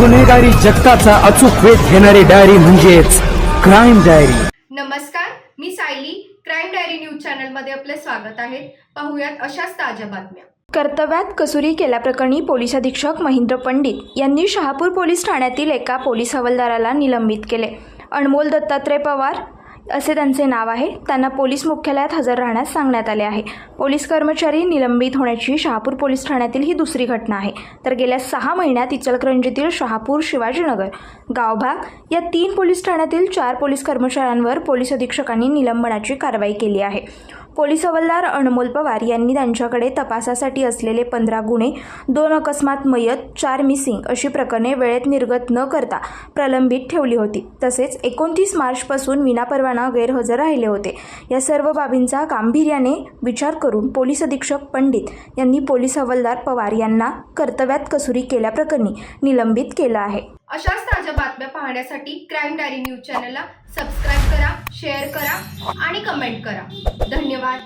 गुन्हेगारी जगताचा अचूक वेध घेणारी डायरी म्हणजेच क्राईम डायरी नमस्कार मी सायली. क्राईम डायरी न्यूज चॅनलमध्ये आपले स्वागत आहे. पाहुयात अशाच ताज्या बातम्या. कर्तव्यात कसुरी केल्याप्रकरणी पोलीस अधीक्षक महेंद्र पंडित यांनी शहापूर पोलीस ठाण्यातील एका पोलीस हवालदाराला निलंबित केले. अनमोल दत्तात्रय पवार असे त्यांचे नाव आहे. त्यांना पोलीस मुख्यालयात हजर राहण्यास सांगण्यात आले आहे. पोलीस कर्मचारी निलंबित होण्याची शहापूर पोलीस ठाण्यातील ही दुसरी घटना आहे. तर गेल्या सहा महिन्यात इचलकरंजीतील शहापूर शिवाजीनगर गावभाग या तीन पोलीस ठाण्यातील चार पोलीस कर्मचाऱ्यांवर पोलीस अधीक्षकांनी निलंबनाची कारवाई केली आहे. पोलीस हवालदार अनमोल पवार यांनी त्यांच्याकडे तपासासाठी असलेले पंधरा गुन्हे दोन अकस्मात मयत चार मिसिंग अशी प्रकरणे वेळेत निर्गत न करता प्रलंबित ठेवली होती. तसेच एकोणतीस मार्चपासून विनापरवाना गैरहजर राहिले होते. या सर्व बाबींचा गांभीर्याने विचार करून पोलीस अधीक्षक पंडित यांनी पोलीस हवालदार पवार यांना कर्तव्यात कसुरी केल्याप्रकरणी निलंबित केलं आहे. अशाच ताज्या बातम्या पाहण्यासाठी क्राईम डायरी न्यूज चॅनलला सबस्क्राईब करा शेअर करा आणि कमेंट करा. धन्यवाद.